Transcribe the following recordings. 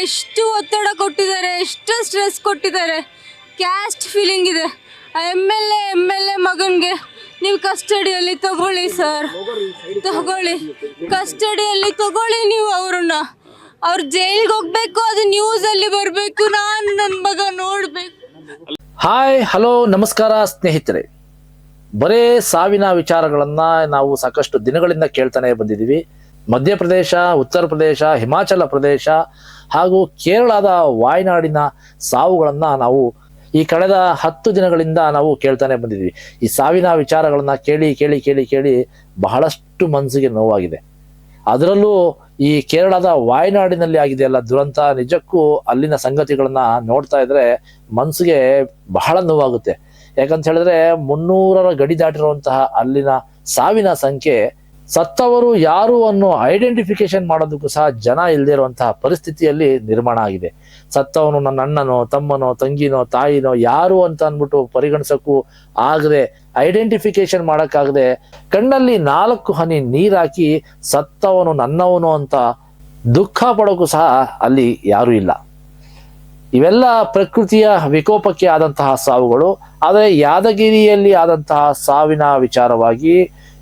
ಎಷ್ಟು ಒತ್ತಡ ಕೊಟ್ಟಿದ್ದಾರೆ ಎಷ್ಟು ಸ್ಟ್ರೆಸ್ ಕೊಟ್ಟಿದ್ದಾರೆ. ಕ್ಯಾಸ್ಟ್ ಫೀಲಿಂಗ್ ಇದೆ. M L A M L A ಮಗನಿಗೆ ನೀವು ಕಸ್ಟಡಿಯಲ್ಲಿ ತಗೊಳ್ಳಿ ಸರ್ ತಗೊಳ್ಳಿ. ಕಸ್ಟಡಿಯಲ್ಲಿ ತಗೊಳ್ಳಿ ನೀವು ಅವ್ರನ್ನ. ಅವ್ರು ಜೈಲ್ಗೆ ಹೋಗ್ಬೇಕು ಅದು ನ್ಯೂಸಲ್ಲಿ ಬರಬೇಕು ನಾನು ನನ್ನ ಮಗ ನೋಡಬೇಕು. ಹಾಯ್ ಹಲೋ ನಮಸ್ಕಾರ ಸ್ನೇಹಿತರೆ. ಬರೇ ಸಾವಿನ ವಿಚಾರಗಳನ್ನ ನಾವು ಸಾಕಷ್ಟು ದಿನಗಳಿಂದ ಕೇಳ್ತಾನೆ ಬಂದಿದ್ದೀವಿ. ಮಧ್ಯಪ್ರದೇಶ, ಉತ್ತರ ಪ್ರದೇಶ, ಹಿಮಾಚಲ ಪ್ರದೇಶ ಹಾಗೂ ಕೇರಳದ ವಾಯ್ನಾಡಿನ ಸಾವುಗಳನ್ನು ನಾವು ಈ ಕಳೆದ ಹತ್ತು ದಿನಗಳಿಂದ ನಾವು ಕೇಳ್ತಾನೆ ಬಂದಿದ್ವಿ ಈ ಸಾವಿನ ವಿಚಾರಗಳನ್ನ ಕೇಳಿ ಕೇಳಿ ಕೇಳಿ ಕೇಳಿ ಬಹಳಷ್ಟು ಮನಸ್ಸಿಗೆ ನೋವಾಗಿದೆ. ಅದರಲ್ಲೂ ಈ ಕೇರಳದ ವಾಯ್ನಾಡಿನಲ್ಲಿ ಆಗಿದೆಯಲ್ಲ ದುರಂತ, ನಿಜಕ್ಕೂ ಅಲ್ಲಿನ ಸಂಗತಿಗಳನ್ನ ನೋಡ್ತಾ ಇದ್ರೆ ಮನಸ್ಸಿಗೆ ಬಹಳ ನೋವಾಗುತ್ತೆ. ಯಾಕಂತ ಹೇಳಿದ್ರೆ ಮುನ್ನೂರರ ಗಡಿ ದಾಟಿರುವಂತಹ ಅಲ್ಲಿನ ಸಾವಿನ ಸಂಖ್ಯೆ ಸತ್ತವರು ಯಾರು ಅನ್ನೋ ಐಡೆಂಟಿಫಿಕೇಶನ್ ಮಾಡೋದಕ್ಕೂ ಸಹ ಜನ ಇಲ್ಲದೇ ಇರುವಂತಹ ಪರಿಸ್ಥಿತಿಯಲ್ಲಿ ನಿರ್ಮಾಣ ಆಗಿದೆ. ಸತ್ತವನು ನನ್ನ ಅಣ್ಣನೋ, ತಮ್ಮನೋ, ತಂಗಿನೋ, ತಾಯಿನೋ, ಯಾರು ಅಂತ ಅಂದ್ಬಿಟ್ಟು ಪರಿಗಣಿಸೋಕ್ಕೂ ಆಗದೆ ಐಡೆಂಟಿಫಿಕೇಶನ್ ಮಾಡೋಕ್ಕಾಗದೆ ಕಣ್ಣಲ್ಲಿ ನಾಲ್ಕು ಹನಿ ನೀರಾಕಿ ಸತ್ತವನು ನನ್ನವನು ಅಂತ ದುಃಖ ಪಡೋಕ್ಕೂ ಸಹ ಅಲ್ಲಿ ಯಾರೂ ಇಲ್ಲ. ಇವೆಲ್ಲ ಪ್ರಕೃತಿಯ ವಿಕೋಪಕ್ಕೆ ಆದಂತಹ ಸಾವುಗಳು. ಆದರೆ ಯಾದಗಿರಿಯಲ್ಲಿ ಆದಂತಹ ಸಾವಿನ ವಿಚಾರವಾಗಿ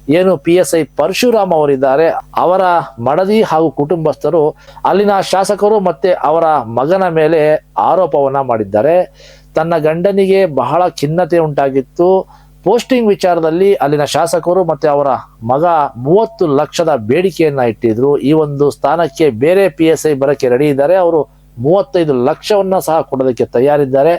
ಏನು ಪಿ ಎಸ್ ಐ ಪರಶುರಾಮ್ ಅವರಿದ್ದಾರೆ, ಅವರ ಮಡದಿ ಹಾಗೂ ಕುಟುಂಬಸ್ಥರು, ಅಲ್ಲಿನ ಶಾಸಕರು ಮತ್ತೆ ಅವರ ಮಗನ ಮೇಲೆ ಆರೋಪವನ್ನ ಮಾಡಿದ್ದಾರೆ. ತನ್ನ ಗಂಡನಿಗೆ ಬಹಳ ಖಿನ್ನತೆ ಉಂಟಾಗಿತ್ತು. ಪೋಸ್ಟಿಂಗ್ ವಿಚಾರದಲ್ಲಿ ಅಲ್ಲಿನ ಶಾಸಕರು ಮತ್ತೆ ಅವರ ಮಗ ಮೂವತ್ತು ಲಕ್ಷದ ಬೇಡಿಕೆಯನ್ನ ಇಟ್ಟಿದ್ರು. ಈ ಒಂದು ಸ್ಥಾನಕ್ಕೆ ಬೇರೆ ಪಿ ಎಸ್ ಐ ಬರಕ್ಕೆ ರೆಡಿ ಇದ್ದಾರೆ. ಅವರು ಮೂವತ್ತೈದು ಲಕ್ಷವನ್ನ ಸಹ ಕೊಡೋದಕ್ಕೆ ತಯಾರಿದ್ದಾರೆ.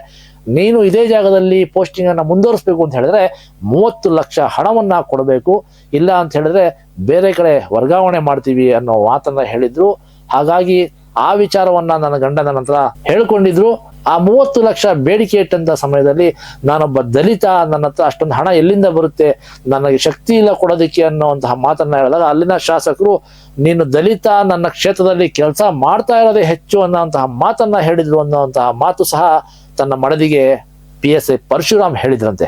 ನೀನು ಇದೇ ಜಾಗದಲ್ಲಿ ಪೋಸ್ಟಿಂಗ್ ಅನ್ನ ಮುಂದುವರಿಸಬೇಕು ಅಂತ ಹೇಳಿದ್ರೆ ಮೂವತ್ತು ಲಕ್ಷ ಹಣವನ್ನು ಕೊಡಬೇಕು. ಇಲ್ಲ ಅಂತ ಹೇಳಿದ್ರೆ ಬೇರೆ ಕಡೆ ವರ್ಗಾವಣೆ ಮಾಡ್ತೀವಿ ಅನ್ನೋ ಮಾತನ್ನ ಹೇಳಿದ್ರು. ಹಾಗಾಗಿ ಆ ವಿಚಾರವನ್ನ ನನ್ನ ಗಂಡನ ನಂತರ ಹೇಳ್ಕೊಂಡಿದ್ರು. ಆ ಮೂವತ್ತು ಲಕ್ಷ ಬೇಡಿಕೆ ಇಟ್ಟಂತ ಸಮಯದಲ್ಲಿ ನಾನೊಬ್ಬ ದಲಿತ, ನನ್ನ ಹತ್ರ ಅಷ್ಟೊಂದು ಹಣ ಎಲ್ಲಿಂದ ಬರುತ್ತೆ, ನನಗೆ ಶಕ್ತಿ ಇಲ್ಲ ಕೊಡೋದಕ್ಕೆ ಅನ್ನೋಂತಹ ಮಾತನ್ನ ಹೇಳಿದಾಗ ಅಲ್ಲಿನ ಶಾಸಕರು, ನೀನು ದಲಿತ, ನನ್ನ ಕ್ಷೇತ್ರದಲ್ಲಿ ಕೆಲಸ ಮಾಡ್ತಾ ಇರೋದೇ ಹೆಚ್ಚು ಅನ್ನೋಂತಹ ಮಾತನ್ನ ಹೇಳಿದ್ರು ಅನ್ನೋಂತಹ ಮಾತು ಸಹ ತನ್ನ ಮಡದಿಗೆ ಪಿ ಎಸ್ ಐ ಪರಶುರಾಮ್ ಹೇಳಿದ್ರಂತೆ.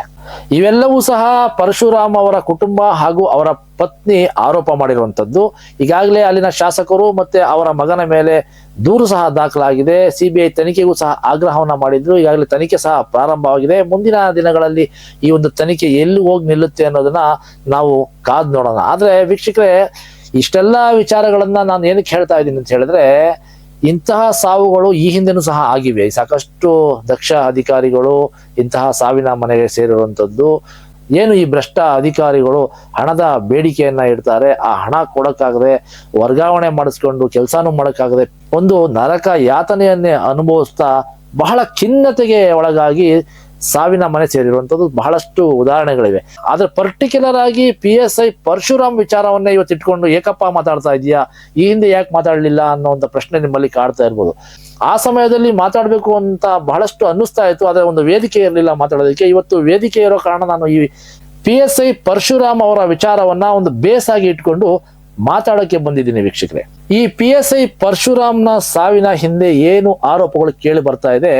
ಇವೆಲ್ಲವೂ ಸಹ ಪರಶುರಾಮ್ ಅವರ ಕುಟುಂಬ ಹಾಗೂ ಅವರ ಪತ್ನಿ ಆರೋಪ ಮಾಡಿರುವಂಥದ್ದು. ಈಗಾಗಲೇ ಅಲ್ಲಿನ ಶಾಸಕರು ಮತ್ತೆ ಅವರ ಮಗನ ಮೇಲೆ ದೂರು ಸಹ ದಾಖಲಾಗಿದೆ. ಸಿಬಿಐ ತನಿಖೆಗೂ ಸಹ ಆಗ್ರಹವನ್ನ ಮಾಡಿದ್ರು. ಈಗಾಗಲೇ ತನಿಖೆ ಸಹ ಪ್ರಾರಂಭವಾಗಿದೆ. ಮುಂದಿನ ದಿನಗಳಲ್ಲಿ ಈ ಒಂದು ತನಿಖೆ ಎಲ್ಲಿ ಹೋಗಿ ನಿಲ್ಲುತ್ತೆ ಅನ್ನೋದನ್ನ ನಾವು ಕಾದ್ ನೋಡೋಣ. ಆದ್ರೆ ವೀಕ್ಷಕರೇ, ಇಷ್ಟೆಲ್ಲ ವಿಚಾರಗಳನ್ನ ನಾನು ಏನಕ್ಕೆ ಹೇಳ್ತಾ ಇದ್ದೀನಿ ಅಂತ ಹೇಳಿದ್ರೆ ಇಂತಹ ಸಾವುಗಳು ಈ ಹಿಂದೆನೂ ಸಹ ಆಗಿವೆ. ಸಾಕಷ್ಟು ದಕ್ಷ ಅಧಿಕಾರಿಗಳು ಇಂತಹ ಸಾವಿನ ಮನೆಗೆ ಸೇರಿರುವಂಥದ್ದು. ಏನು ಈ ಭ್ರಷ್ಟ ಅಧಿಕಾರಿಗಳು ಹಣದ ಬೇಡಿಕೆಯನ್ನ ಇಡ್ತಾರೆ. ಆ ಹಣ ಕೊಡಕ್ಕಾಗದೆ ವರ್ಗಾವಣೆ ಮಾಡಿಸ್ಕೊಂಡು ಕೆಲಸನೂ ಮಾಡೋಕ್ಕಾಗದೆ ಒಂದು ನರಕ ಯಾತನೆಯನ್ನೇ ಅನುಭವಿಸ್ತಾ ಬಹಳ ಖಿನ್ನತೆಗೆ ಒಳಗಾಗಿ ಸಾವಿನ ಮನೆ ಸೇರಿರುವಂಥದ್ದು ಬಹಳಷ್ಟು ಉದಾಹರಣೆಗಳಿವೆ. ಆದರೆ ಪರ್ಟಿಕ್ಯುಲರ್ ಆಗಿ ಪಿ ಎಸ್ ಐ ಪರಶುರಾಮ್ ವಿಚಾರವನ್ನೇ ಇವತ್ತು ಇಟ್ಕೊಂಡು, ಏಕಪ್ಪ ಮಾತಾಡ್ತಾ ಇದೆಯಾ ಈ ಹಿಂದೆ ಯಾಕೆ ಮಾತಾಡಲಿಲ್ಲ ಅನ್ನೋ ಪ್ರಶ್ನೆ ನಿಮ್ಮಲ್ಲಿ ಕಾಡ್ತಾ ಇರ್ಬೋದು. ಆ ಸಮಯದಲ್ಲಿ ಮಾತಾಡಬೇಕು ಅಂತ ಬಹಳಷ್ಟು ಅನ್ನಿಸ್ತಾ ಇತ್ತು, ಆದರೆ ಒಂದು ವೇದಿಕೆ ಇರಲಿಲ್ಲ ಮಾತಾಡೋದಕ್ಕೆ. ಇವತ್ತು ವೇದಿಕೆ ಇರೋ ಕಾರಣ ನಾನು ಈ ಪಿ ಎಸ್ ಐ ಪರಶುರಾಮ್ ಅವರ ವಿಚಾರವನ್ನ ಒಂದು ಬೇಸಾಗಿ ಇಟ್ಕೊಂಡು ಮಾತಾಡೋಕೆ ಬಂದಿದ್ದೀನಿ ವೀಕ್ಷಕರೇ. ಈ ಪಿ ಎಸ್ ಐ ಪರಶುರಾಮ್ನ ಸಾವಿನ ಹಿಂದೆ ಏನು ಆರೋಪಗಳು ಕೇಳಿ ಬರ್ತಾ ಇದೆ,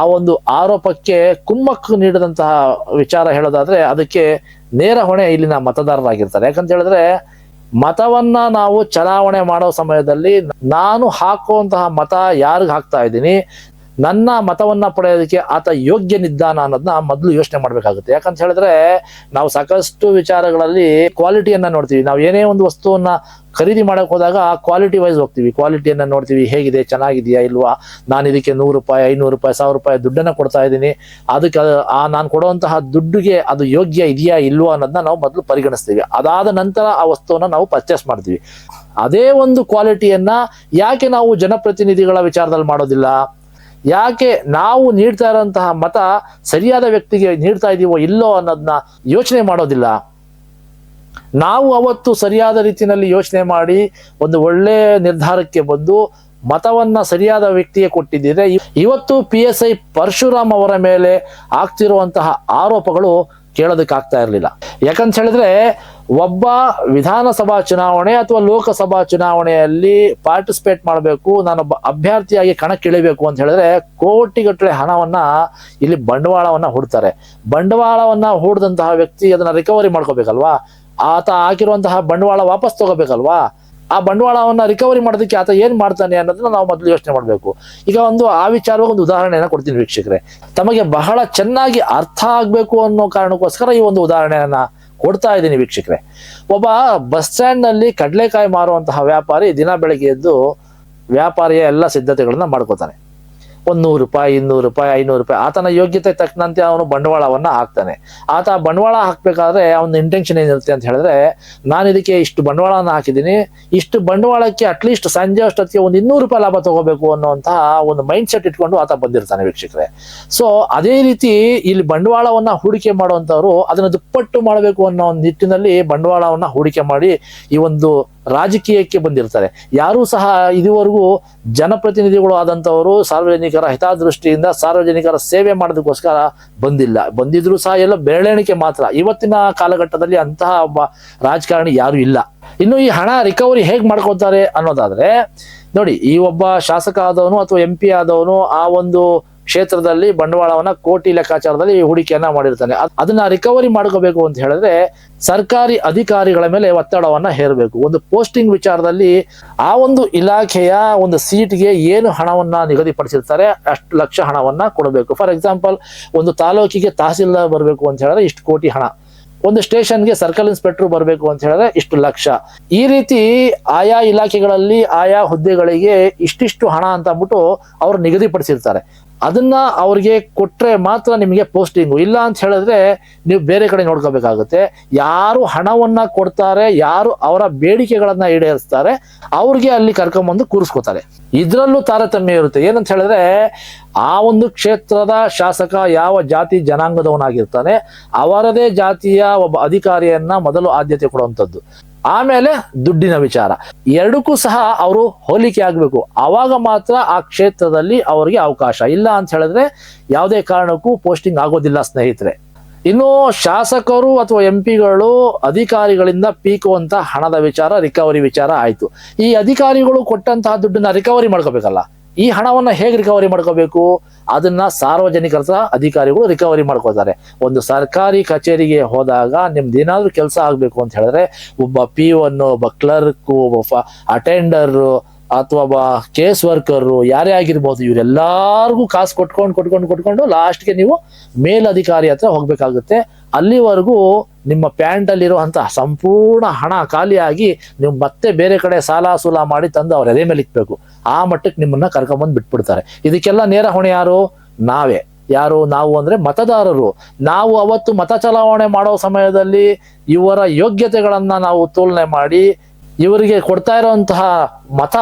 ಆ ಒಂದು ಆರೋಪಕ್ಕೆ ಕುಮ್ಮಕ್ಕು ನೀಡಿದಂತಹ ವಿಚಾರ ಹೇಳೋದಾದ್ರೆ ಅದಕ್ಕೆ ನೇರ ಹೊಣೆ ಇಲ್ಲಿನ ಮತದಾರರಾಗಿರ್ತಾರೆ. ಯಾಕಂತ ಹೇಳಿದ್ರೆ ಮತವನ್ನ ನಾವು ಚಲಾವಣೆ ಮಾಡೋ ಸಮಯದಲ್ಲಿ ನಾನು ಹಾಕುವಂತಹ ಮತ ಯಾರಿಗ ಹಾಕ್ತಾ ಇದ್ದೀನಿ? ನನ್ನ ಮತವನ್ನ ಪಡೆಯೋದಕ್ಕೆ ಆತ ಯೋಗ್ಯನಿದ್ದಾನ ಅನ್ನೋದನ್ನ ಮೊದಲು ಯೋಚನೆ ಮಾಡ್ಬೇಕಾಗುತ್ತೆ. ಯಾಕಂತ ಹೇಳಿದ್ರೆ ನಾವು ಸಾಕಷ್ಟು ವಿಚಾರಗಳಲ್ಲಿ ಕ್ವಾಲಿಟಿಯನ್ನ ನೋಡ್ತೀವಿ. ನಾವು ಏನೇ ಒಂದು ವಸ್ತುವನ್ನ ಖರೀದಿ ಮಾಡಕ್ ಹೋದಾಗ ಕ್ವಾಲಿಟಿ ವೈಸ್ ಹೋಗ್ತೀವಿ. ಕ್ವಾಲಿಟಿಯನ್ನ ನೋಡ್ತೀವಿ. ಹೇಗಿದೆ? ಚೆನ್ನಾಗಿದೆಯಾ? ಇಲ್ವಾ? ನಾನು ಇದಕ್ಕೆ ನೂರು ರೂಪಾಯಿ, ಐನೂರು ರೂಪಾಯಿ, ಸಾವಿರ ರೂಪಾಯಿ ದುಡ್ಡನ್ನ ಕೊಡ್ತಾ ಇದ್ದೀನಿ. ಅದಕ್ಕೆ ಆ ನಾನು ಕೊಡುವಂತಹ ದುಡ್ಡಿಗೆ ಅದು ಯೋಗ್ಯ ಇದೆಯಾ? ಇಲ್ವಾ? ಅನ್ನೋದನ್ನ ನಾವು ಮೊದಲು ಪರಿಗಣಿಸ್ತೀವಿ. ಅದಾದ ನಂತರ ಆ ವಸ್ತುವನ್ನ ನಾವು ಪರ್ಚೇಸ್ ಮಾಡ್ತೀವಿ. ಅದೇ ಒಂದು ಕ್ವಾಲಿಟಿಯನ್ನ ಯಾಕೆ ನಾವು ಜನಪ್ರತಿನಿಧಿಗಳ ವಿಚಾರದಲ್ಲಿ ಮಾಡೋದಿಲ್ಲ? ಯಾಕೆ ನಾವು ನೀಡ್ತಾ ಇರೋಂತಹ ಮತ ಸರಿಯಾದ ವ್ಯಕ್ತಿಗೆ ನೀಡ್ತಾ ಇದೀವೋ ಇಲ್ಲೋ ಅನ್ನೋದನ್ನ ಯೋಚನೆ ಮಾಡೋದಿಲ್ಲ. ನಾವು ಅವತ್ತು ಸರಿಯಾದ ರೀತಿಯಲ್ಲಿ ಯೋಚನೆ ಮಾಡಿ ಒಂದು ಒಳ್ಳೆ ನಿರ್ಧಾರಕ್ಕೆ ಬಂದು ಮತವನ್ನ ಸರಿಯಾದ ವ್ಯಕ್ತಿಗೆ ಕೊಟ್ಟಿದ್ದಿದ್ರೆ ಇವತ್ತು ಪಿ ಎಸ್ ಐ ಪರಶುರಾಮ್ ಅವರ ಮೇಲೆ ಆಗ್ತಿರುವಂತಹ ಆರೋಪಗಳು ಕೇಳೋದಕ್ಕಾಗ್ತಾ ಇರಲಿಲ್ಲ. ಯಾಕಂತ ಹೇಳಿದ್ರೆ ಒಬ್ಬ ವಿಧಾನಸಭಾ ಚುನಾವಣೆ ಅಥವಾ ಲೋಕಸಭಾ ಚುನಾವಣೆಯಲ್ಲಿ ಪಾರ್ಟಿಸಿಪೇಟ್ ಮಾಡಬೇಕು ನಾನೊಬ್ಬ ಅಭ್ಯರ್ಥಿಯಾಗಿ ಕಣಕ್ಕಿಳಿಬೇಕು ಅಂತ ಹೇಳಿದ್ರೆ ಕೋಟಿಗಟ್ಟಲೆ ಹಣವನ್ನ ಇಲ್ಲಿ ಬಂಡವಾಳವನ್ನ ಹೂಡ್ತಾರೆ. ಬಂಡವಾಳವನ್ನ ಹೂಡಿದಂತಹ ವ್ಯಕ್ತಿ ಅದನ್ನ ರಿಕವರಿ ಮಾಡ್ಕೋಬೇಕಲ್ವಾ? ಆತ ಹಾಕಿರುವಂತಹ ಬಂಡವಾಳ ವಾಪಸ್ ತಗೋಬೇಕಲ್ವಾ? ಆ ಬಂಡವಾಳವನ್ನ ರಿಕವರಿ ಮಾಡೋದಕ್ಕೆ ಆತ ಏನ್ ಮಾಡ್ತಾನೆ ಅನ್ನೋದನ್ನ ನಾವು ಮೊದಲು ಯೋಚನೆ ಮಾಡಬೇಕು. ಈಗ ಒಂದು ಆ ವಿಚಾರವಾಗಿ ಒಂದು ಉದಾಹರಣೆಯನ್ನು ಕೊಡ್ತೀನಿ ವೀಕ್ಷಕರೇ. ತಮಗೆ ಬಹಳ ಚೆನ್ನಾಗಿ ಅರ್ಥ ಆಗ್ಬೇಕು ಅನ್ನೋ ಕಾರಣಕ್ಕೋಸ್ಕರ ಈ ಒಂದು ಉದಾಹರಣೆಯನ್ನ ಕೊಡ್ತಾ ಇದ್ದೀನಿ ವೀಕ್ಷಕರೇ. ಒಬ್ಬ ಬಸ್ ಸ್ಟ್ಯಾಂಡ್ನಲ್ಲಿ ಕಡಲೆಕಾಯಿ ಮಾರುವಂತಹ ವ್ಯಾಪಾರಿ ದಿನ ಬೆಳಗ್ಗೆ ಎದ್ದು ವ್ಯಾಪಾರಿಯ ಎಲ್ಲ ಸಿದ್ಧತೆಗಳನ್ನ ಮಾಡ್ಕೋತಾನೆ. ಒಂದು ನೂರು ರೂಪಾಯಿ, ಇನ್ನೂರು ರೂಪಾಯಿ, ಐನೂರು ರೂಪಾಯಿ. ಆತನ ಯೋಗ್ಯತೆ ತಕ್ಕಂತೆ ಅವನು ಬಂಡವಾಳವನ್ನ ಹಾಕ್ತಾನೆ. ಆತ ಬಂಡವಾಳ ಹಾಕ್ಬೇಕಾದ್ರೆ ಅವನ ಇಂಟೆನ್ಷನ್ ಏನಿರುತ್ತೆ ಅಂತ ಹೇಳಿದ್ರೆ, ನಾನು ಇದಕ್ಕೆ ಇಷ್ಟು ಬಂಡವಾಳವನ್ನು ಹಾಕಿದ್ದೀನಿ. ಇಷ್ಟು ಬಂಡವಾಳಕ್ಕೆ ಅಟ್ಲೀಸ್ಟ್ ಸಂಜೆ ಅಷ್ಟೊತ್ತಿಗೆ ಒಂದು ಇನ್ನೂರು ರೂಪಾಯಿ ಲಾಭ ತಗೋಬೇಕು ಅನ್ನುವಂತಹ ಒಂದು ಮೈಂಡ್ ಸೆಟ್ ಇಟ್ಕೊಂಡು ಆತ ಬಂದಿರ್ತಾನೆ ವೀಕ್ಷಕರೇ. ಸೊ ಅದೇ ರೀತಿ ಇಲ್ಲಿ ಬಂಡವಾಳವನ್ನ ಹೂಡಿಕೆ ಮಾಡುವಂತವ್ರು ಅದನ್ನ ದುಪ್ಪಟ್ಟು ಮಾಡಬೇಕು ಅನ್ನೋ ಒಂದು ನಿಟ್ಟಿನಲ್ಲಿ ಬಂಡವಾಳವನ್ನ ಹೂಡಿಕೆ ಮಾಡಿ ಈ ಒಂದು ರಾಜಕೀಯಕ್ಕೆ ಬಂದಿರ್ತಾರೆ. ಯಾರೂ ಸಹ ಇದುವರೆಗೂ ಜನಪ್ರತಿನಿಧಿಗಳು ಆದಂಥವರು ಸಾರ್ವಜನಿಕರ ಹಿತಾದೃಷ್ಟಿಯಿಂದ ಸಾರ್ವಜನಿಕರ ಸೇವೆ ಮಾಡೋದಕ್ಕೋಸ್ಕರ ಬಂದಿಲ್ಲ. ಬಂದಿದ್ರು ಸಹ ಎಲ್ಲ ಬೆರಳೆಣಿಕೆ ಮಾತ್ರ. ಇವತ್ತಿನ ಕಾಲಘಟ್ಟದಲ್ಲಿ ಅಂತಹ ಒಬ್ಬ ರಾಜಕಾರಣಿ ಯಾರು ಇಲ್ಲ. ಇನ್ನು ಈ ಹಣ ರಿಕವರಿ ಹೇಗೆ ಮಾಡ್ಕೋತಾರೆ ಅನ್ನೋದಾದ್ರೆ, ನೋಡಿ ಈ ಒಬ್ಬ ಶಾಸಕ ಆದವನು ಅಥವಾ ಎಂ ಪಿ ಆದವನು ಆ ಒಂದು ಕ್ಷೇತ್ರದಲ್ಲಿ ಬಂಡವಾಳವನ್ನ ಕೋಟಿ ಲೆಕ್ಕಾಚಾರದಲ್ಲಿ ಹೂಡಿಕೆಯನ್ನ ಮಾಡಿರ್ತಾನೆ. ಅದ್- ಅದನ್ನ ರಿಕವರಿ ಮಾಡ್ಕೋಬೇಕು ಅಂತ ಹೇಳಿದ್ರೆ ಸರ್ಕಾರಿ ಅಧಿಕಾರಿಗಳ ಮೇಲೆ ಒತ್ತಡವನ್ನ ಹೇರಬೇಕು. ಒಂದು ಪೋಸ್ಟಿಂಗ್ ವಿಚಾರದಲ್ಲಿ ಆ ಒಂದು ಇಲಾಖೆಯ ಒಂದು ಸೀಟ್ಗೆ ಏನು ಹಣವನ್ನ ನಿಗದಿಪಡಿಸಿರ್ತಾರೆ ಅಷ್ಟು ಲಕ್ಷ ಹಣವನ್ನ ಕೊಡಬೇಕು. ಫಾರ್ ಎಕ್ಸಾಂಪಲ್ ಒಂದು ತಾಲೂಕಿಗೆ ತಹಸೀಲ್ದಾರ್ ಬರಬೇಕು ಅಂತ ಹೇಳಿದ್ರೆ ಇಷ್ಟು ಕೋಟಿ ಹಣ. ಒಂದು ಸ್ಟೇಷನ್ಗೆ ಸರ್ಕಲ್ ಇನ್ಸ್ಪೆಕ್ಟರ್ ಬರಬೇಕು ಅಂತ ಹೇಳಿದ್ರೆ ಇಷ್ಟು ಲಕ್ಷ. ಈ ರೀತಿ ಆಯಾ ಇಲಾಖೆಗಳಲ್ಲಿ ಆಯಾ ಹುದ್ದೆಗಳಿಗೆ ಇಷ್ಟಿಷ್ಟು ಹಣ ಅಂತ ಅಂದ್ಬಿಟ್ಟು ಅವ್ರು ನಿಗದಿಪಡಿಸಿರ್ತಾರೆ. ಅದನ್ನ ಅವ್ರಿಗೆ ಕೊಟ್ರೆ ಮಾತ್ರ ನಿಮಗೆ ಪೋಸ್ಟಿಂಗು ಇಲ್ಲ ಅಂತ ಹೇಳಿದ್ರೆ ನೀವು ಬೇರೆ ಕಡೆ ನೋಡ್ಕೋಬೇಕಾಗುತ್ತೆ. ಯಾರು ಹಣವನ್ನ ಕೊಡ್ತಾರೆ, ಯಾರು ಅವರ ಬೇಡಿಕೆಗಳನ್ನ ಈಡೇರಿಸ್ತಾರೆ, ಅವ್ರಿಗೆ ಅಲ್ಲಿ ಕರ್ಕೊಂಬಂದು ಕೂರಿಸ್ಕೋತಾರೆ. ಇದ್ರಲ್ಲೂ ತಾರತಮ್ಯ ಇರುತ್ತೆ. ಏನಂತ ಹೇಳಿದ್ರೆ, ಆ ಒಂದು ಕ್ಷೇತ್ರದ ಶಾಸಕ ಯಾವ ಜಾತಿ ಜನಾಂಗದವನಾಗಿರ್ತಾನೆ, ಅವರದೇ ಜಾತಿಯ ಒಬ್ಬ ಅಧಿಕಾರಿಯನ್ನ ಮೊದಲು ಆದ್ಯತೆ ಕೊಡುವಂಥದ್ದು. ಆಮೇಲೆ ದುಡ್ಡಿನ ವಿಚಾರ. ಎರಡಕ್ಕೂ ಸಹ ಅವರು ಹೋಲಿಕೆ ಆಗಬೇಕು. ಆವಾಗ ಮಾತ್ರ ಆ ಕ್ಷೇತ್ರದಲ್ಲಿ ಅವರಿಗೆ ಅವಕಾಶ. ಇಲ್ಲ ಅಂತ ಹೇಳಿದ್ರೆ ಯಾವುದೇ ಕಾರಣಕ್ಕೂ ಪೋಸ್ಟಿಂಗ್ ಆಗೋದಿಲ್ಲ, ಸ್ನೇಹಿತರೆ. ಇನ್ನು ಶಾಸಕರು ಅಥವಾ ಎಂ ಪಿಗಳು ಅಧಿಕಾರಿಗಳಿಂದ ಪೀಕುವಂತ ಹಣದ ವಿಚಾರ, ರಿಕವರಿ ವಿಚಾರ ಆಯ್ತು. ಈ ಅಧಿಕಾರಿಗಳು ಕೊಟ್ಟಂತಹ ದುಡ್ಡನ್ನ ರಿಕವರಿ ಮಾಡ್ಕೋಬೇಕಲ್ಲ. ಈ ಹಣವನ್ನ ಹೇಗೆ ರಿಕವರಿ ಮಾಡ್ಕೋಬೇಕು? ಅದನ್ನ ಸಾರ್ವಜನಿಕರ ಅಧಿಕಾರಿಗಳು ರಿಕವರಿ ಮಾಡ್ಕೋತಾರೆ ಒಂದು ಸರ್ಕಾರಿ ಕಚೇರಿಗೆ ಹೋದಾಗ ನಿಮ್ದು ಏನಾದರೂ ಕೆಲಸ ಆಗಬೇಕು ಅಂತ ಹೇಳಿದ್ರೆ, ಒಬ್ಬ ಪಿ ಒನ್ ಒಬ್ಬ ಕ್ಲರ್ಕು ಒಬ್ಬ ಅಟೆಂಡರ್ ಅಥವಾ ಒಬ್ಬ ಕೇಸ್ ವರ್ಕರು ಯಾರೇ ಆಗಿರ್ಬೋದು, ಇವರೆಲ್ಲರಿಗೂ ಕಾಸು ಕೊಟ್ಕೊಂಡು ಕೊಟ್ಕೊಂಡು ಕೊಟ್ಕೊಂಡು ಲಾಸ್ಟ್ಗೆ ನೀವು ಮೇಲಧಿಕಾರಿ ಹತ್ರ ಹೋಗಬೇಕಾಗುತ್ತೆ. ಅಲ್ಲಿವರೆಗೂ ನಿಮ್ಮ ಪ್ಯಾಂಟಲ್ಲಿರುವಂಥ ಸಂಪೂರ್ಣ ಹಣ ಖಾಲಿಯಾಗಿ ನೀವು ಮತ್ತೆ ಬೇರೆ ಕಡೆ ಸಾಲ ಸೂಲ ಮಾಡಿ ತಂದು ಅವ್ರ ಎದೆ ಮೇಲೆ ಇಕ್ಬೇಕು. ಆ ಮಟ್ಟಕ್ಕೆ ನಿಮ್ಮನ್ನ ಕರ್ಕೊಂಬಂದು ಬಿಟ್ಬಿಡ್ತಾರೆ. ಇದಕ್ಕೆಲ್ಲ ನೇರ ಹೊಣೆ ಯಾರು? ನಾವೇ. ಯಾರು? ನಾವು ಅಂದ್ರೆ ಮತದಾರರು. ನಾವು ಅವತ್ತು ಮತ ಚಲಾವಣೆ ಮಾಡೋ ಸಮಯದಲ್ಲಿ ಇವರ ಯೋಗ್ಯತೆಗಳನ್ನು ನಾವು ತೋಲನೆ ಮಾಡಿ ಇವರಿಗೆ ಕೊಡ್ತಾ ಇರೋಂತಹ ಮತ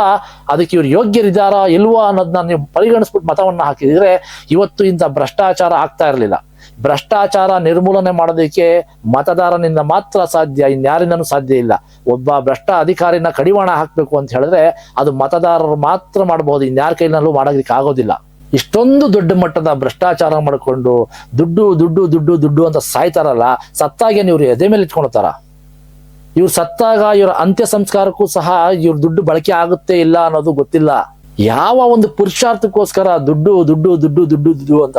ಅದಕ್ಕೆ ಇವ್ರು ಯೋಗ್ಯರಿದ್ದಾರಾ ಇಲ್ವಾ ಅನ್ನೋದನ್ನ ನೀವು ಪರಿಗಣಿಸ್ಬಿಟ್ಟು ಮತವನ್ನ ಹಾಕಿದ್ರೆ ಇವತ್ತು ಇಂಥ ಭ್ರಷ್ಟಾಚಾರ ಆಗ್ತಾ ಇರಲಿಲ್ಲ. ಭ್ರಷ್ಟಾಚಾರ ನಿರ್ಮೂಲನೆ ಮಾಡೋದಕ್ಕೆ ಮತದಾರನಿಂದ ಮಾತ್ರ ಸಾಧ್ಯ, ಇನ್ಯಾರಿಂದನೂ ಸಾಧ್ಯ ಇಲ್ಲ. ಒಬ್ಬ ಭ್ರಷ್ಟ ಅಧಿಕಾರಿನ ಕಡಿವಾಣ ಹಾಕಬೇಕು ಅಂತ ಹೇಳಿದ್ರೆ ಅದು ಮತದಾರರು ಮಾತ್ರ ಮಾಡಬಹುದು ಇನ್ಯಾರ ಕೈನಲ್ಲೂ ಮಾಡೋದಕ್ಕೆ ಆಗೋದಿಲ್ಲ. ಇಷ್ಟೊಂದು ದೊಡ್ಡ ಮಟ್ಟದ ಭ್ರಷ್ಟಾಚಾರ ಮಾಡಿಕೊಂಡು ದುಡ್ಡು ದುಡ್ಡು ದುಡ್ಡು ದುಡ್ಡು ಅಂತ ಸಾಯ್ತಾರಲ್ಲ ಸತ್ತಾಗೇನು ಇವ್ರು ಎದೆ ಮೇಲೆ ಇಟ್ಕೊಳ್ತಾರ ಇವ್ರು ಸತ್ತಾಗ ಇವರ ಅಂತ್ಯ ಸಂಸ್ಕಾರಕ್ಕೂ ಸಹ ಇವ್ರ ದುಡ್ಡು ಬಳಕೆ ಆಗುತ್ತೆ ಇಲ್ಲ ಅನ್ನೋದು ಗೊತ್ತಿಲ್ಲ. ಯಾವ ಒಂದು ಪುರುಷಾರ್ಥಕ್ಕೋಸ್ಕರ ದುಡ್ಡು ದುಡ್ಡು ದುಡ್ಡು ದುಡ್ಡು ದುಡ್ಡು ಅಂತ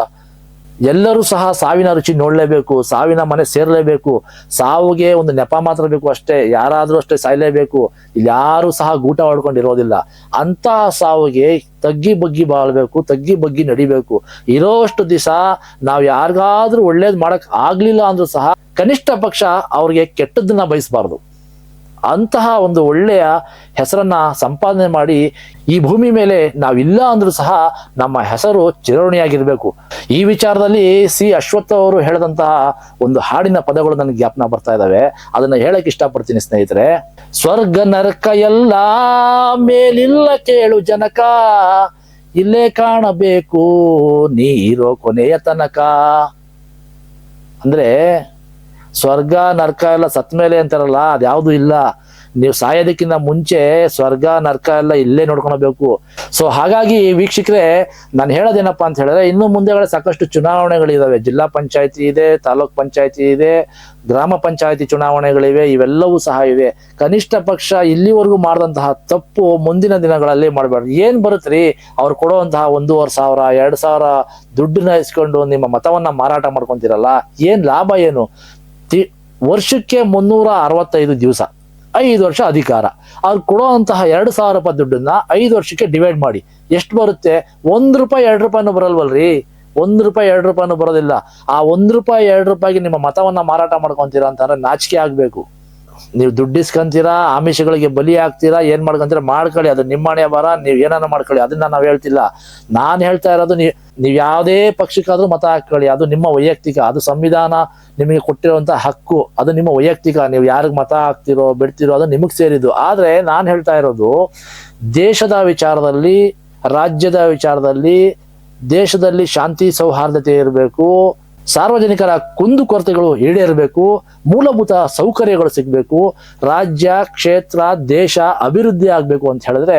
ಎಲ್ಲರೂ ಸಹ ಸಾವಿನ ರುಚಿ ನೋಡಲೇಬೇಕು, ಸಾವಿನ ಮನೆ ಸೇರಲೇಬೇಕು, ಸಾವಿಗೆ ಒಂದು ನೆಪ ಮಾತ್ರ ಬೇಕು ಅಷ್ಟೇ, ಯಾರಾದರೂ ಅಷ್ಟೇ ಸಾಯಲೇಬೇಕು, ಇಲ್ಲಿ ಯಾರು ಸಹ ಗೂಟ ಹೊಡ್ಕೊಂಡಿರೋದಿಲ್ಲ ಅಂತಹ ಸಾವಿಗೆ ತಗ್ಗಿ ಬಗ್ಗಿ ಬಾಳ್ಬೇಕು, ತಗ್ಗಿ ಬಗ್ಗಿ ನಡಿಬೇಕು. ಇರೋಷ್ಟು ದಿವಸ ನಾವು ಯಾರಿಗಾದ್ರೂ ಒಳ್ಳೇದು ಮಾಡಕ್ ಆಗ್ಲಿಲ್ಲ ಅಂದ್ರೂ ಸಹ ಕನಿಷ್ಠ ಪಕ್ಷ ಅವ್ರಿಗೆ ಕೆಟ್ಟದ್ದನ್ನ ಬಯಸಬಾರ್ದು. ಅಂತಹ ಒಂದು ಒಳ್ಳೆಯ ಹೆಸರನ್ನ ಸಂಪಾದನೆ ಮಾಡಿ ಈ ಭೂಮಿ ಮೇಲೆ ನಾವಿಲ್ಲ ಅಂದ್ರೂ ಸಹ ನಮ್ಮ ಹೆಸರು ಚಿರವಣಿಯಾಗಿರಬೇಕು ಈ ವಿಚಾರದಲ್ಲಿ ಸಿ ಅಶ್ವತ್ಥ ಅವರು ಹೇಳಿದಂತಹ ಒಂದು ಹಾಡಿನ ಪದಗಳು ನನಗೆ ಜ್ಞಾಪನ ಬರ್ತಾ ಇದಾವೆ. ಅದನ್ನ ಹೇಳಕ್ ಇಷ್ಟಪಡ್ತೀನಿ ಸ್ನೇಹಿತರೆ. ಸ್ವರ್ಗ, ನರಕ ಎಲ್ಲ ಮೇಲಿಲ್ಲ ಕೇಳು ಜನಕ. ಇಲ್ಲೇ ಕಾಣಬೇಕು ನೀರೋ ಕೊನೆಯ ತನಕ. ಅಂದ್ರೆ ಸ್ವರ್ಗ ನರ್ಕ ಎಲ್ಲ ಸತ್ ಮೇಲೆ ಅಂತಾರಲ್ಲ ಅದ್ಯಾವುದು ಇಲ್ಲ. ನೀವು ಸಾಯೋದಕ್ಕಿಂತ ಮುಂಚೆ ಸ್ವರ್ಗ, ನರ್ಕ ಎಲ್ಲ ಇಲ್ಲೇ ನೋಡ್ಕೊಳ್ಬೇಕು. ಸೊ ಹಾಗಾಗಿ ವೀಕ್ಷಕರೆ, ನಾನು ಹೇಳೋದೇನಪ್ಪ ಅಂತ ಹೇಳಿದ್ರೆ, ಇನ್ನು ಮುಂದೆಗಡೆ ಸಾಕಷ್ಟು ಚುನಾವಣೆಗಳಿದಾವೆ. ಜಿಲ್ಲಾ ಪಂಚಾಯತಿ ಇದೆ, ತಾಲೂಕ್ ಪಂಚಾಯತಿ ಇದೆ, ಗ್ರಾಮ ಪಂಚಾಯತಿ ಚುನಾವಣೆಗಳಿವೆ, ಇವೆಲ್ಲವೂ ಸಹ ಇವೆ. ಕನಿಷ್ಠ ಪಕ್ಷ ಇಲ್ಲಿವರೆಗೂ ಮಾಡಿದಂತಹ ತಪ್ಪು ಮುಂದಿನ ದಿನಗಳಲ್ಲಿ ಮಾಡಬಾರ್ದು. ಏನ್ ಬರುತ್ತ್ರಿ ಅವ್ರು ಕೊಡುವಂತಹ ಒಂದೂವರೆ ಸಾವಿರ, ಎರಡ್ ಸಾವಿರ ದುಡ್ಡನ್ನ ಇಸ್ಕೊಂಡು ನಿಮ್ಮ ಮತವನ್ನ ಮಾರಾಟ ಮಾಡ್ಕೊಂತೀರಲ್ಲ? ಏನ್ ಲಾಭ ಏನು? ವರ್ಷಕ್ಕೆ ಮುನ್ನೂರ ಅರವತ್ತೈದು ದಿವಸ, ಐದು ವರ್ಷ ಅಧಿಕಾರ. ಅವ್ರು ಕೊಡುವಂತಹ ಎರಡು ಸಾವಿರ ರೂಪಾಯಿ ದುಡ್ಡನ್ನ ಐದು ವರ್ಷಕ್ಕೆ ಡಿವೈಡ್ ಮಾಡಿ. ಎಷ್ಟು ಬರುತ್ತೆ? ಒಂದು ರೂಪಾಯಿ, ಎರಡು ರೂಪಾಯಿನೂ ಬರಲ್ವಲ್ರಿ? ಒಂದು ರೂಪಾಯಿ, ಎರಡು ರೂಪಾಯಿನೂ ಬರೋದಿಲ್ಲ. ಆ ಒಂದು ರೂಪಾಯಿ, ಎರಡು ರೂಪಾಯಿಗೆ ನಿಮ್ಮ ಮತವನ್ನ ಮಾರಾಟ ಮಾಡ್ಕೊಂತೀರಾ ಅಂತಂದ್ರೆ ನಾಚಿಕೆ ಆಗ್ಬೇಕು. ನೀವು ದುಡ್ಡು ಇಸ್ಕೊಂತೀರಾ, ಆಮಿಷಗಳಿಗೆ ಬಲಿ ಆಗ್ತೀರಾ ಏನ್ ಮಾಡ್ಕೊಂತೀರಾ, ಮಾಡ್ಕೊಳ್ಳಿ, ಅದು ನಿಮ್ಮ ಮನೆಯ ಬರ ನೀವು ಏನಾನ ಮಾಡ್ಕೊಳ್ಳಿ, ಅದನ್ನ ನಾವು ಹೇಳ್ತಿಲ್ಲ. ನಾನು ಹೇಳ್ತಾ ಇರೋದು ನೀವು ನೀವು ಯಾವುದೇ ಪಕ್ಷಕ್ಕಾದ್ರೂ ಮತ ಹಾಕೊಳ್ಳಿ ಅದು ನಿಮ್ಮ ವೈಯಕ್ತಿಕ, ಅದು ಸಂವಿಧಾನ ನಿಮಗೆ ಕೊಟ್ಟಿರುವಂತ ಹಕ್ಕು, ಅದು ನಿಮ್ಮ ವೈಯಕ್ತಿಕ, ನೀವು ಯಾರಿಗೆ ಮತ ಹಾಕ್ತಿರೋ, ಬಿಡ್ತಿರೋ, ಅದು ನಿಮಗೆ ಸೇರಿದ್ದು. ಆದ್ರೆ ನಾನು ಹೇಳ್ತಾ ಇರೋದು, ದೇಶದ ವಿಚಾರದಲ್ಲಿ, ರಾಜ್ಯದ ವಿಚಾರದಲ್ಲಿ, ದೇಶದಲ್ಲಿ ಶಾಂತಿ ಸೌಹಾರ್ದತೆ ಇರಬೇಕು ಸಾರ್ವಜನಿಕರ ಕುಂದುಕೊರತೆಗಳು ಈಡೇರಬೇಕು, ಮೂಲಭೂತ ಸೌಕರ್ಯಗಳು ಸಿಗಬೇಕು, ರಾಜ್ಯ, ಕ್ಷೇತ್ರ, ದೇಶ ಅಭಿವೃದ್ಧಿ ಆಗಬೇಕು ಅಂತ ಹೇಳಿದ್ರೆ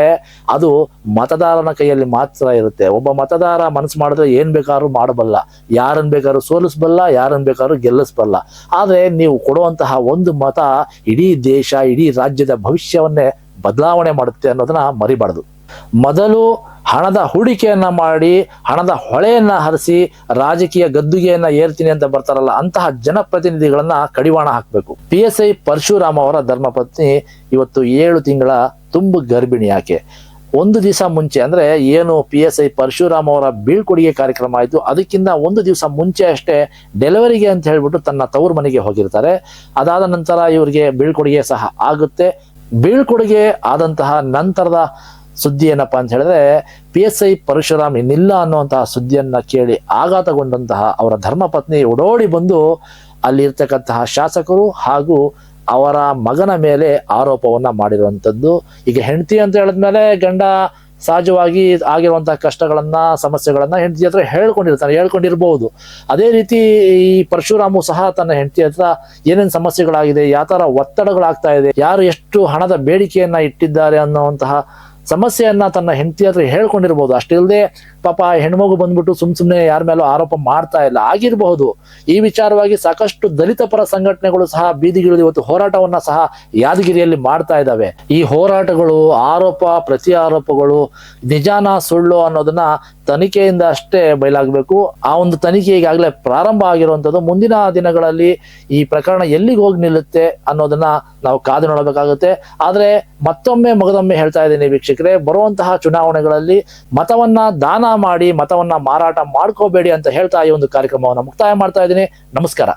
ಅದು ಮತದಾರನ ಕೈಯಲ್ಲಿ ಮಾತ್ರ ಇರುತ್ತೆ. ಒಬ್ಬ ಮತದಾರ ಮನಸ್ಸು ಮಾಡಿದ್ರೆ ಏನು ಬೇಕಾದ್ರೂ ಮಾಡಬಲ್ಲ. ಯಾರನ್ನು ಬೇಕಾದ್ರೂ ಸೋಲಿಸಬಲ್ಲ ಯಾರನ್ನು ಬೇಕಾದ್ರೂ ಗೆಲ್ಲಿಸಬಲ್ಲ. ಆದರೆ ನೀವು ಕೊಡುವಂತಹ ಒಂದು ಮತ ಇಡೀ ದೇಶ, ಇಡೀ ರಾಜ್ಯದ ಭವಿಷ್ಯವನ್ನೇ ಬದಲಾವಣೆ ಮಾಡುತ್ತೆ ಅನ್ನೋದನ್ನ ಮರಿಬಾರ್ದು. ಮೊದಲು ಹಣದ ಹೂಡಿಕೆಯನ್ನ ಮಾಡಿ, ಹಣದ ಹೊಳೆಯನ್ನ ಹರಿಸಿ, ರಾಜಕೀಯ ಗದ್ದುಗೆಯನ್ನ ಏರ್ತೀನಿ ಅಂತ ಬರ್ತಾರಲ್ಲ, ಅಂತಹ ಜನಪ್ರತಿನಿಧಿಗಳನ್ನ ಕಡಿವಾಣ ಹಾಕಬೇಕು. ಪಿ ಎಸ್ ಐ ಪರಶುರಾಮ ಅವರ ಧರ್ಮಪತ್ನಿ ಇವತ್ತು ಏಳು ತಿಂಗಳ ತುಂಬ ಗರ್ಭಿಣಿ ಯಾಕೆ ಒಂದು ದಿವಸ ಮುಂಚೆ, ಅಂದ್ರೆ ಏನು ಪಿ ಎಸ್ ಐ ಪರಶುರಾಮ್ ಅವರ ಬೀಳ್ಕೊಡುಗೆ ಕಾರ್ಯಕ್ರಮ ಆಯಿತು, ಅದಕ್ಕಿಂತ ಒಂದು ದಿವಸ ಮುಂಚೆ ಅಷ್ಟೇ ಡೆಲಿವರಿಗೆ ಅಂತ ಹೇಳ್ಬಿಟ್ಟು ತನ್ನ ತವರು ಮನೆಗೆ ಹೋಗಿರ್ತಾರೆ. ಅದಾದ ನಂತರ ಇವರಿಗೆ ಬೀಳ್ಕೊಡುಗೆ ಸಹ ಆಗುತ್ತೆ. ಬೀಳ್ಕೊಡುಗೆ ಆದಂತಹ ನಂತರದ ಸುದ್ದಿ ಏನಪ್ಪ ಅಂತ ಹೇಳಿದ್ರೆ, ಪಿ ಎಸ್ ಐ ಪರಶುರಾಮ್ ಇನ್ನಿಲ್ಲ ಅನ್ನುವಂತಹ ಸುದ್ದಿಯನ್ನ ಕೇಳಿ ಆಘಾತಗೊಂಡಂತಹ ಅವರ ಧರ್ಮಪತ್ನಿ ಓಡೋಡಿ ಬಂದು ಅಲ್ಲಿರ್ತಕ್ಕಂತಹ ಶಾಸಕರು ಹಾಗೂ ಅವರ ಮಗನ ಮೇಲೆ ಆರೋಪವನ್ನ ಮಾಡಿರುವಂಥದ್ದು. ಈಗ ಹೆಂಡತಿ ಅಂತ ಹೇಳಿದ್ಮೇಲೆ ಗಂಡ ಸಹಜವಾಗಿ ಆಗಿರುವಂತಹ ಕಷ್ಟಗಳನ್ನ, ಸಮಸ್ಯೆಗಳನ್ನ ಹೆಂಡತಿ ಹತ್ರ ಹೇಳ್ಕೊಂಡಿರ್ತಾನೆ ಹೇಳ್ಕೊಂಡಿರ್ಬಹುದು ಅದೇ ರೀತಿ ಈ ಪರಶುರಾಮು ಸಹ ತನ್ನ ಹೆಂಡತಿ ಹತ್ರ ಏನೇನು ಸಮಸ್ಯೆಗಳಾಗಿದೆ, ಯಾವ ತರ ಒತ್ತಡಗಳಾಗ್ತಾ ಇದೆ, ಯಾರು ಎಷ್ಟು ಹಣದ ಬೇಡಿಕೆಯನ್ನ ಇಟ್ಟಿದ್ದಾರೆ ಅನ್ನುವಂತಹ ಸಮಸ್ಯೆಯನ್ನ ತನ್ನ ಹೆಂಡತಿ ಹತ್ರ ಹೇಳ್ಕೊಂಡಿರ್ಬೋದು. ಅಷ್ಟಿಲ್ಲದೆ ಪಾಪ ಹೆಣ್ಮಗು ಬಂದ್ಬಿಟ್ಟು ಸುಮ್ ಸುಮ್ನೆ ಯಾರ ಮೇಲೂ ಆರೋಪ ಮಾಡ್ತಾ ಇಲ್ಲ. ಆಗಿರಬಹುದು. ಈ ವಿಚಾರವಾಗಿ ಸಾಕಷ್ಟು ದಲಿತ ಪರ ಸಂಘಟನೆಗಳು ಸಹ ಬೀದಿಗಿಳಿದು ಇವತ್ತು ಹೋರಾಟವನ್ನ ಸಹ ಯಾದಗಿರಿಯಲ್ಲಿ ಮಾಡ್ತಾ ಇದ್ದಾವೆ ಈ ಹೋರಾಟಗಳು, ಆರೋಪ, ಪ್ರತಿ ಆರೋಪಗಳು, ನಿಜಾನ, ಸುಳ್ಳು ಅನ್ನೋದನ್ನ ತನಿಖೆಯಿಂದ ಅಷ್ಟೇ ಬಯಲಾಗಬೇಕು. ಆ ಒಂದು ತನಿಖೆ ಈಗಾಗಲೇ ಪ್ರಾರಂಭ ಆಗಿರುವಂತದ್ದು ಮುಂದಿನ ದಿನಗಳಲ್ಲಿ ಈ ಪ್ರಕರಣ ಎಲ್ಲಿಗೆ ಹೋಗಿ ನಿಲ್ಲುತ್ತೆ ಅನ್ನೋದನ್ನ ನಾವು ಕಾದು ನೋಡಬೇಕಾಗುತ್ತೆ. ಆದ್ರೆ ಮತ್ತೊಮ್ಮೆ ಮಗದೊಮ್ಮೆ ಹೇಳ್ತಾ ಇದ್ದೀನಿ ವೀಕ್ಷಕರೇ ಬರುವಂತಹ ಚುನಾವಣೆಗಳಲ್ಲಿ ಮತವನ್ನ ದಾನ ಮಾಡಿ ಮತವನ್ನ ಮಾರಾಟ ಮಾಡ್ಕೋಬೇಡಿ ಅಂತ ಹೇಳ್ತಾ ಈ ಒಂದು ಕಾರ್ಯಕ್ರಮವನ್ನು ಮುಕ್ತಾಯ ಮಾಡ್ತಾ ಇದ್ದೀನಿ. ನಮಸ್ಕಾರ.